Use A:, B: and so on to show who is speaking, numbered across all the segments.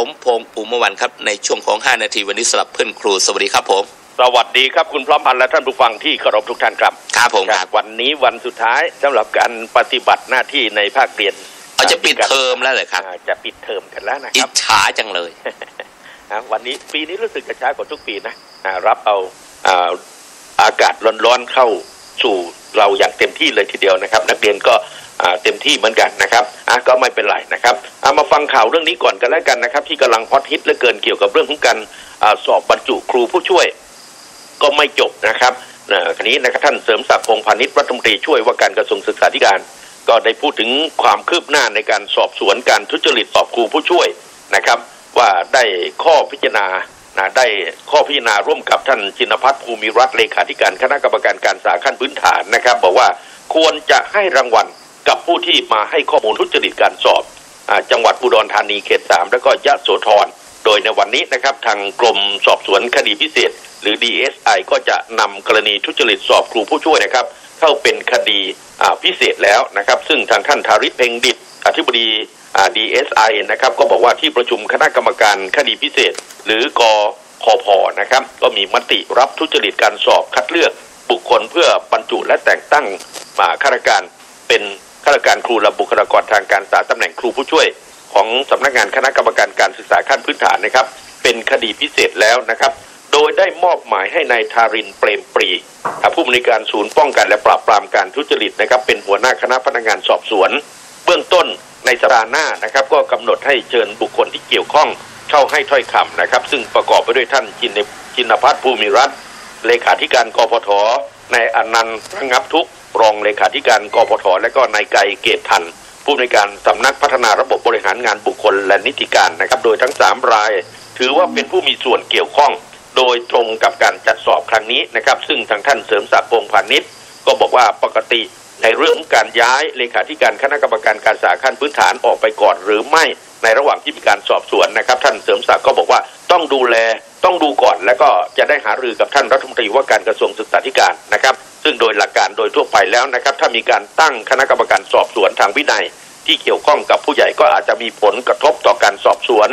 A: ผมพงษ์อุมวันครับ ในช่วงของ 5 นาทีวันนี้สำหรับเพื่อนครูสวัสดีครับผม
B: สวัสดีครับคุณพร้อมพันธ์และท่านผู้ฟังที่เคารพทุกท่านครับ
A: ครับผมครับ
B: วันนี้วันสุดท้ายสำหรับการปฏิบัติหน้าที่ในภาคเรียน
A: เอาจะปิดเทอมแล้วเหรอครับ
B: อ่าจะปิดเทอมกันแล้วนะค
A: อิ
B: รั
A: จ
B: บ
A: ฉาจังเลย
B: อ่าวันนี้ปีนี้รู้สึกจะช้ากว่าทุกปีนะอ่ารับเอาอ่าอากาศร้อนๆเข้าสู่เราอย่างเต็มที่เลยทีเดียวนะครับ นักเรียนก็อ่า เต็มที่เหมือนกันนะครับอะก็ไม่เป็นไรนะครับเอามาฟังข่าวเรื่องนี้ก่อนกันแล้วกันนะครับ ที่กำลังฮอตฮิตเหลือเกินเกี่ยวกับเรื่องของการอสอบบรรจุครูผู้ช่วย ก็ไม่จบนะครับอ่อคันนี้นะครับท่านเสริมศักดิ์พงษ์พาณิชย์รัฐมนตรีช่วยว่าการกระทรวงศึกษาธิการ ก็ได้พูดถึงความคืบหน้าในการสอบสวนการทุจริตสอบครูผู้ช่วยนะครับ ว่าได้ข้อพิจารณานะได้ข้อพิจารณาร่วมกับท่านจินพัฒน์ภูมิรัตน์เลขาธิการคณะกรรมการการศึกษาขั้นพื้นฐานนะครับ บอกว่าควรจะให้รางวัล กับผู้ที่มาให้ข้อมูลทุจริตการสอบอจังหวัดอุดรธานีเขตสามแล้วก็ยะโสธรโดยในวันนี้นะครับทางกรมสอบสวนคดีพิเศษ หรือ DSI ก็จะนำกรณีทุจริตสอบครูผู้ช่วยนะครับ เข้าเป็นคดีพิเศษแล้วนะครับ ซึ่งทางท่านธาริศเพ็งดิตอธิบดีอ่า DSI นะครับก็บอกว่าที่ประชุมคณะกรรมการคดีพิเศษ หรือกคอพนะครับก็มีมติรับทุจริตการสอบคัดเลือกบุคคลเพื่อบรรจุและแต่งตั้งมาข้าราชการเป็น ข้าราชการครูและบุคลากรทางการศึกษาตำแหน่งครูผู้ช่วย ของสำนักงานคณะกรรมการการศึกษาขั้นพื้นฐานนะครับ เป็นคดีพิเศษแล้วนะครับ โดยได้มอบหมายให้นายทารินเปรมปรีผู้บริการศูนย์ป้องกันและปราบปรามการทุจริตนะครับ เป็นหัวหน้าคณะพนักงานสอบสวน เบื้องต้นในสัปดาห์หน้านะครับ ก็กำหนดให้เชิญบุคคลที่เกี่ยวข้องเข้าให้ถ้อยคำนะครับ ซึ่งประกอบไปด้วยท่านจินจินพัฒน์ภูมิรัตน์เลขาธิการกพทนายอนันต์ระงับทุกข์ รองเลขาธิการกพทและก็นายไกรเกตทัน ผู้ในการสำนักพัฒนาระบบบริหารงานบุคคลและนิติการนะครับ โดยทั้ง 3 ราย ถือว่าเป็นผู้มีส่วนเกี่ยวข้อง โดยตรงกับการจัดสอบครั้งนี้นะครับ ซึ่งทางท่านเสริมศักดิ์พงพาณิชย์ก็บอกว่าปกติในเรื่องของการย้ายเลขาธิการคณะกรรมการการศึกษาขั้นพื้นฐานออกไปก่อนหรือไม่ในระหว่างที่มีการสอบสวนนะครับ ท่านเสริมศักดิ์ก็บอกว่าต้องดูแลต้องดูก่อน แล้วก็จะได้หารือกับท่านรัฐมนตรีว่าการกระทรวงศึกษาธิการนะครับ ซึ่งโดยหลักการโดยทั่วไปแล้วนะครับ ถ้ามีการตั้งคณะกรรมการสอบสวนทางวินัย ที่เกี่ยวข้องกับผู้ใหญ่ก็อาจจะมีผลกระทบต่อการสอบสวน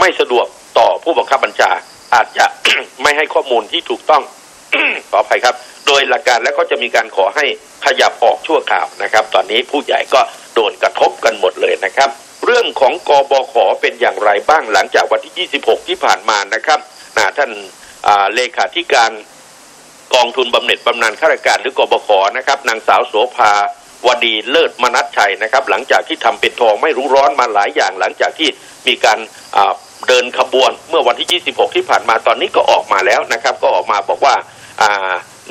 B: ไม่สะดวกต่อผู้บังคับบัญชา อาจจะไม่ให้ข้อมูลที่ถูกต้องขออภัยครับ โดยหลักการแล้วก็จะมีการขอให้ขยับออกชั่วคราวนะครับ ตอนนี้ผู้ใหญ่ก็โดนกระทบกันหมดเลยนะครับ เรื่องของกบขเป็นอย่างไรบ้างหลังจากวันที่ 26 ที่ผ่านมานะครับนะท่านเลขาธิการ กองทุนบำเหน็จบำนาญข้าราชการหรือกบขนะครับนางสาวโสภาวดีเลิศมนัสชัยนะครับ หลังจากที่ทำเป็นทองไม่รู้ร้อนมาหลายอย่าง หลังจากที่มีการเดินขบวนเมื่อวันที่ 26 ที่ผ่านมาตอนนี้ก็ออกมาแล้วนะครับ ก็ออกมาบอกว่า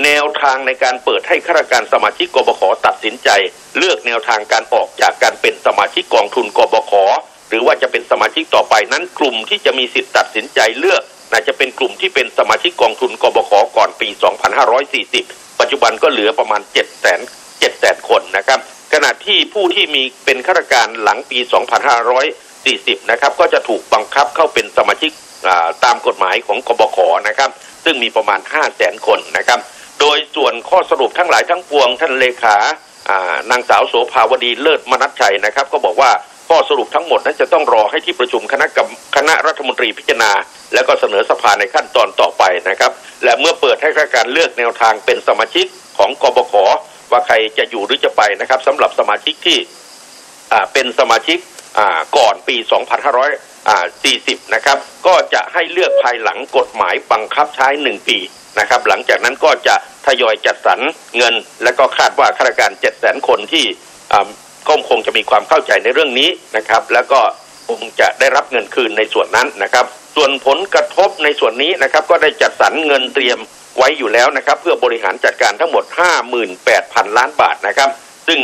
B: แนวทางในการเปิดให้ข้าราชการสมาชิกกบขตัดสินใจ เลือกแนวทางการออกจากการเป็นสมาชิกกองทุนกบขหรือว่าจะเป็นสมาชิกต่อไปนั้นกลุ่มที่จะมีสิทธิ์ตัดสินใจเลือก น่าจะเป็นกลุ่มที่เป็นสมาชิกกองทุนกบขก่อนปี 2540 ปัจจุบันก็เหลือประมาณ 7 0 0 0 0 7 0 0คนนะครับ ขณะที่ผู้ที่มีเป็นข้าราชการหลังปี 2540 นะครับ ก็จะถูกบังคับเข้าเป็นสมาชิกตามกฎหมายของกบขนะครับ ซึ่งมีประมาณ 5 0 0 0 0 0 คนนะครับ โดยส่วนข้อสรุปทั้งหลายทั้งปวงท่านเลขานางสาวโสภาวดีเลิศมนัสชัยนะครับ ก็บอกว่าข้อสรุปทั้งหมดนั้นจะต้องรอให้ที่ประชุมคณะกรรมคณะรัฐมนตรีพิจารณา แล้วก็เสนอสภาในขั้นตอนต่อไปนะครับ และเมื่อเปิดให้ข้าราชการเลือกแนวทางเป็นสมาชิกของกบขว่าใครจะอยู่หรือจะไปนะครับสำหรับสมาชิกที่อ่าเป็นสมาชิกอ่าก่อนปี 2540 นะครับ ก็จะให้เลือกภายหลังกฎหมายบังคับใช้ 1 ปีนะครับ หลังจากนั้นก็จะทยอยจัดสรรเงิน และก็คาดว่าข้าราชการ 700,000 คนที่อ่าก็คงจะมีความเข้าใจในเรื่องนี้นะครับ แล้วก็คงจะได้รับเงินคืนในส่วนนั้นนะครับ ส่วนผลกระทบในส่วนนี้นะครับก็ได้จัดสรรเงินเตรียมไว้อยู่แล้วนะครับ เพื่อบริหารจัดการทั้งหมด 58,000 ล้านบาทนะครับ ซึ่ง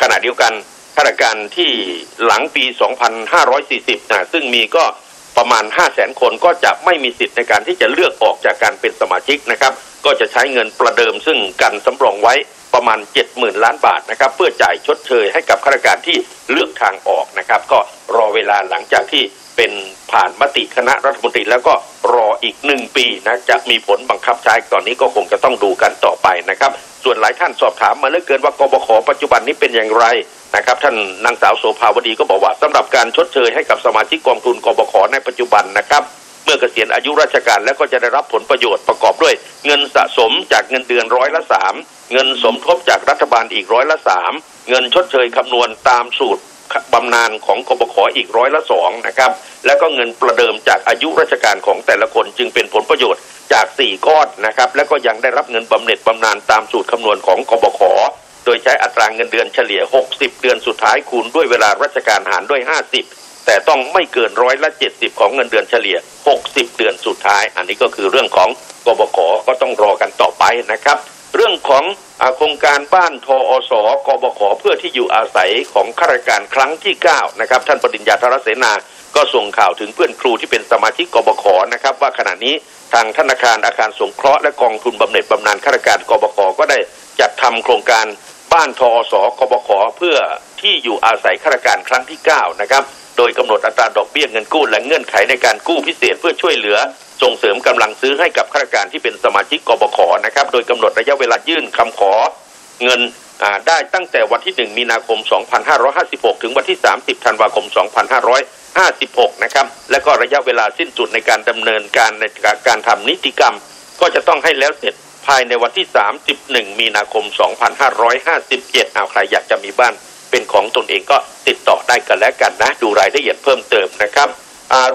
B: ขณะเดียวกันข้าราชการที่หลังปี 2540 นะซึ่งมีก็ประมาณ 5 0 0แสนคนก็จะไม่มีสิทธิ์ในการที่จะเลือกออกจากการเป็นสมาชิกนะครับ ก็จะใช้เงินประเดิมซึ่งกันสำรองไว้ประมาณ 70,000 ล้านบาทนะครับ เพื่อจ่ายชดเชยให้กับข้าราชการที่เลือกทางออกนะครับ ก็รอเวลาหลังจากที่ เป็นผ่านมติคณะรัฐมนตรีแล้วก็รออีกหนึ่งปีนะจะมีผลบังคับใช้ตอนนี้ก็คงจะต้องดูกันต่อไปนะครับ ส่วนหลายท่านสอบถามมาเหลือเกินว่ากบขปัจจุบันนี้เป็นอย่างไรนะครับท่านนางสาวโสภาวดีก็บอกว่าสำหรับการชดเชยให้กับสมาชิกกองทุนกบขในปัจจุบันนะครับเมื่อเกษียณอายุราชการแล้วก็จะได้รับผลประโยชน์ประกอบด้วย เงินสะสมจากเงินเดือนร้อยละสามเงินสมทบจากรัฐบาลอีกร้อยละสามเงินชดเชยคำนวณตามสูตร บำนาญของกบขออีกร้อยละสองนะครับ แล้วก็เงินประเดิมจากอายุราชการของแต่ละคนจึงเป็นผลประโยชน์จากสี่ก้อนนะครับ แล้วก็ยังได้รับเงินบำเหน็จบำนาญตามสูตรคำนวณของกบขโดยใช้อัตราเงินเดือนเฉลี่ย 60 เดือนสุดท้ายคูณด้วยเวลาราชการหารด้วย 50 แต่ต้องไม่เกินร้อยละ 70 ของเงินเดือนเฉลี่ย 60 เดือนสุดท้าย อันนี้ก็คือเรื่องของกบขก็ต้องรอกันต่อไปนะครับ เรื่องของ โครงการบ้านทออสกบขเพื่อที่อยู่อาศัยของข้าราชการครั้งที่ 9 นะครับ ท่านปริญญาธรเสนา ก็ส่งข่าวถึงเพื่อนครูที่เป็นสมาชิกกบขนะครับ ว่าขณะนี้ทางธนาคารอาคารสงเคราะห์และกองทุนบำเหน็จบำนาญข้าราชการกบขก็ได้จัดทำโครงการบ้านทออสกบขเพื่อที่อยู่อาศัยข้าราชการครั้งที่ 9 นะครับ โดยกำหนดอัตราดอกเบี้ยเงินกู้และเงื่อนไขในการกู้พิเศษเพื่อช่วยเหลือ ส่งเสริมกำลังซื้อให้กับข้าราชการที่เป็นสมาชิกกบขนะครับ โดยกำหนดระยะเวลายื่นคำขอเงินได้ตั้งแต่วันที่ 1 มีนาคม 2556 ถึงวันที่ 30 ธันวาคม 2556 นะครับ และก็ระยะเวลาสิ้นสุดในการดำเนินการในการทำนิติกรรม ก็จะต้องให้แล้วเสร็จภายในวันที่ 31 มีนาคม 2557 เอาใครอยากจะมีบ้านเป็นของตนเองก็ติดต่อได้กันแล้วกันนะ ดูรายละเอียดเพิ่มเติมนะครับ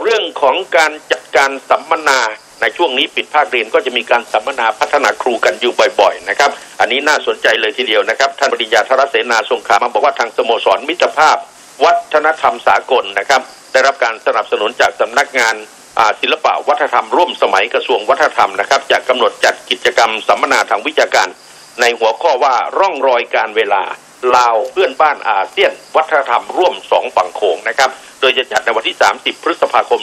B: เรื่องของการจัดการสัมมนาในช่วงนี้ปิดภาคเรียนก็จะมีการสัมมนาพัฒนาครูกันอยู่บ่อยๆนะครับ อันนี้น่าสนใจเลยทีเดียวนะครับ ท่านปริญญาธรเสนาทรงขามาบอกว่าทางสโมสรมิตรภาพ วัฒนธรรมสากลนะครับ ได้รับการสนับสนุนจากสำนักงานศิลปะวัฒนธรรมร่วมสมัยกระทรวงวัฒนธรรมนะครับจากกำหนดจัดกิจกรรมสัมมนาทางวิชาการ ในหัวข้อว่าร่องรอยการเวลา ลาวเพื่อนบ้านอาเซียน วัฒนธรรมร่วมสองฝั่งโขงนะครับ โดยจะจัดในวันที่ 30 พฤษภาคม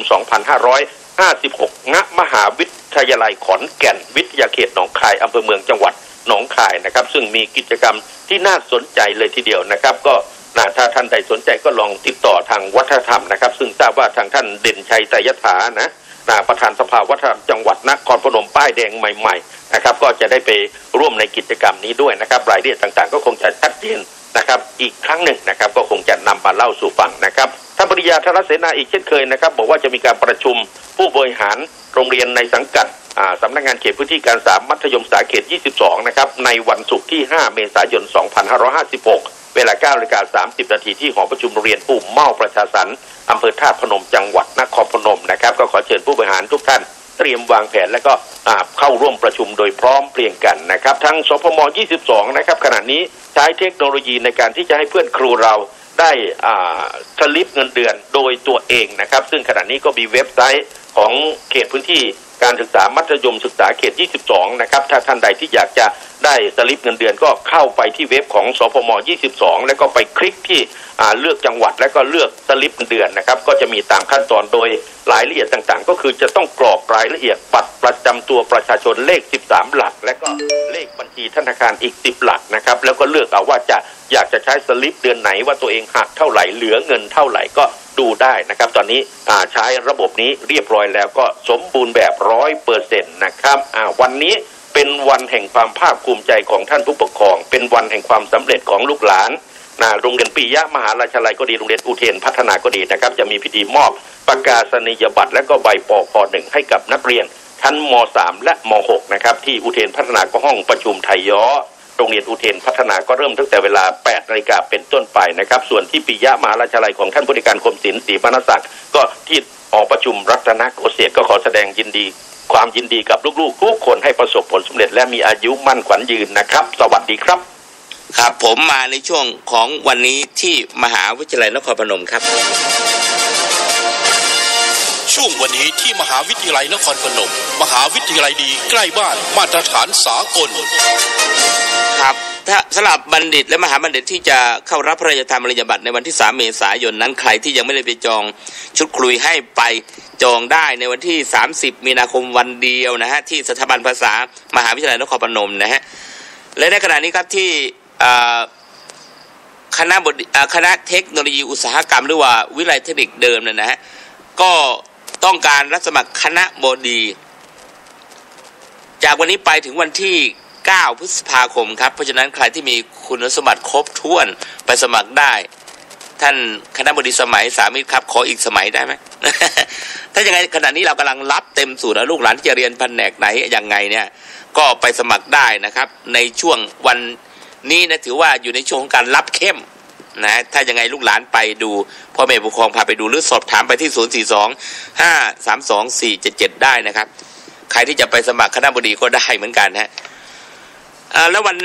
B: 2556 ณ มหาวิทยาลัยขอนแก่นวิทยาเขตหนองคายอำเภอเมืองจังหวัดหนองคายนะครับ ซึ่งมีกิจกรรมที่น่าสนใจเลยทีเดียวนะครับ ก็ นะถ้าท่านใดสนใจก็ลองติดต่อทางวัฒนธรรมนะครับ ซึ่งทราบว่าทางท่านเด่นชัยไตยฐานะนะประธานสภาวัฒนธรรมจังหวัดนครพนมป้ายแดงใหม่ๆนะครับก็จะได้ไปร่วมในกิจกรรมนี้ด้วยนะครับ รายละเอียดต่างๆ ก็คงจะชัดเจนนะครับ อีกครั้งหนึ่งนะครับ ก็คงจะนำมาเล่าสู่ฟังนะครับท่านปริยาธรเสนาอีกเช่นเคยนะครับ บอกว่าจะมีการประชุมผู้บริหารโรงเรียนในสังกัดสำนักงานเขตพื้นที่การศึกษามัธยมศึกษาเขต 22 นะครับ ในวันศุกร์ที่ 5 เมษายน 2556 เวลา9นาฬิกา30 นาทีที่หอประชุมโรงเรียนปู่เมาประชาสันอำเภอท่าพนมจังหวัดนครพนมนะครับ ก็ขอเชิญผู้บริหารทุกท่านเตรียมวางแผนและก็เข้าร่วมประชุมโดยพร้อมเพรียงกันนะครับ ทั้งสพม 22 นะครับขณะนี้ใช้เทคโนโลยีในการที่จะให้เพื่อนครูเรา ได้อ่าสลิปเงินเดือนโดยตัวเองนะครับ ซึ่งขณะนี้ก็มีเว็บไซต์ของเขตพื้นที่การศึกษามัธยมศึกษาเขต 22 นะครับ ถ้าท่านใดที่อยากจะได้สลิปเงินเดือนก็เข้าไปที่เว็บของสพม 22 แล้วก็ไปคลิกที่อ่าเลือกจังหวัดแล้วก็เลือกสลิปเงินเดือนนะครับ ก็จะมีตามขั้นตอนโดยรายละเอียดต่างๆ ก็คือจะต้องกรอกรายละเอียดบัตรประจำตัวประชาชนเลข 13 หลัก และก็เลขบัญชีธนาคารอีก 10 หลักนะครับ แล้วก็เลือกเอาว่าจะ อยากจะใช้สลิปเดือนไหนว่าตัวเองหักเท่าไหร่เหลือเงินเท่าไหร่ก็ดูได้นะครับ ตอนนี้ใช้ระบบนี้เรียบร้อยแล้วก็สมบูรณ์แบบร้อยเปอร์เซ็นต์นะครับวันนี้เป็นวันแห่งความภาคภูมิใจของท่านผู้ปกครอง เป็นวันแห่งความสำเร็จของลูกหลานนะโรงเรียนปิยะมหาราชาลัยก็ดีโรงเรียนอุเทนพัฒนาก็ดีนะครับ จะมีพิธีมอบประกาศนียบัตรและก็ใบปอพหนึ่งให้กับนักเรียนชั้นม .3 และม .6 นะครับที่อุเทนพัฒนาก็ห้องประชุมไทยย้อ โรงเรียนอุเทนพัฒนาก็เริ่มตั้งแต่เวลา 8นาฬิกาเป็นต้นไปนะครับ ส่วนที่ปิยะมหาราชาลัยของท่านผู้ในการคมศิลป์ศรีพนศักดิ์ก็ที่หอประชุมรัตนโกเศษก็ขอแสดงยินดี ความยินดีกับลูกๆทุกคนให้ประสบผลสำเร็จและมีอายุมั่นขวัญยืนนะครับ สวัสดีครับ
A: ครับผมมาในช่วงของวันนี้ที่มหาวิทยาลัยนครพนมครับ
C: ช่วงวันนี้ที่มหาวิทยาลัยนครพนม มหาวิทยาลัยดีใกล้บ้านมาตรฐานสากล
A: ครับถ้า สำหรับบัณฑิตและมหาบัณฑิตที่จะเข้ารับพระราชทานปริญญาบัตรในวันที่ 3 เมษายนนั้นใครที่ยังไม่ได้ไปจองชุดครุยให้ไปจองได้ในวันที่ 30 มีนาคมวันเดียวนะฮะที่สถาบันภาษามหาวิทยาลัยนครพนมนะฮะและในขณะนี้ครับที่คณะบดีคณะเทคโนโลยีอุตสาหกรรม หรือว่าวิทยาลัยเทคนิคเดิมเนยนะฮะก็ต้องการรับสมัครคณะบดี จากวันนี้ไปถึงวันที่ 9 พฤษภาคมครับ เพราะฉะนั้นใครที่มีคุณสมบัติครบถ้วนไปสมัครได้ ท่านคณะบดีสมัยสามิตรครับ ขออีกสมัยได้ไหมถ้าอย่างไงขณะนี้เรากำลังรับเต็มสูตรแล้วลูกหลานที่จะเรียนแผนกไหนอยังไงเนี่ย ก็ไปสมัครได้นะครับ ในช่วงวันนี้นะถือว่าอยู่ในช่วงของการรับเข้มนะถ้ายังไงลูกหลานไปดูพ่อแม่ผู้ปกครองพาไปดูหรือสอบถามไปที่ 0 4 2 5 3 2 4 7 7 ได้นะครับ ใครที่จะไปสมัครคณะบดีก็ได้เหมือนกันฮะแล้ววัน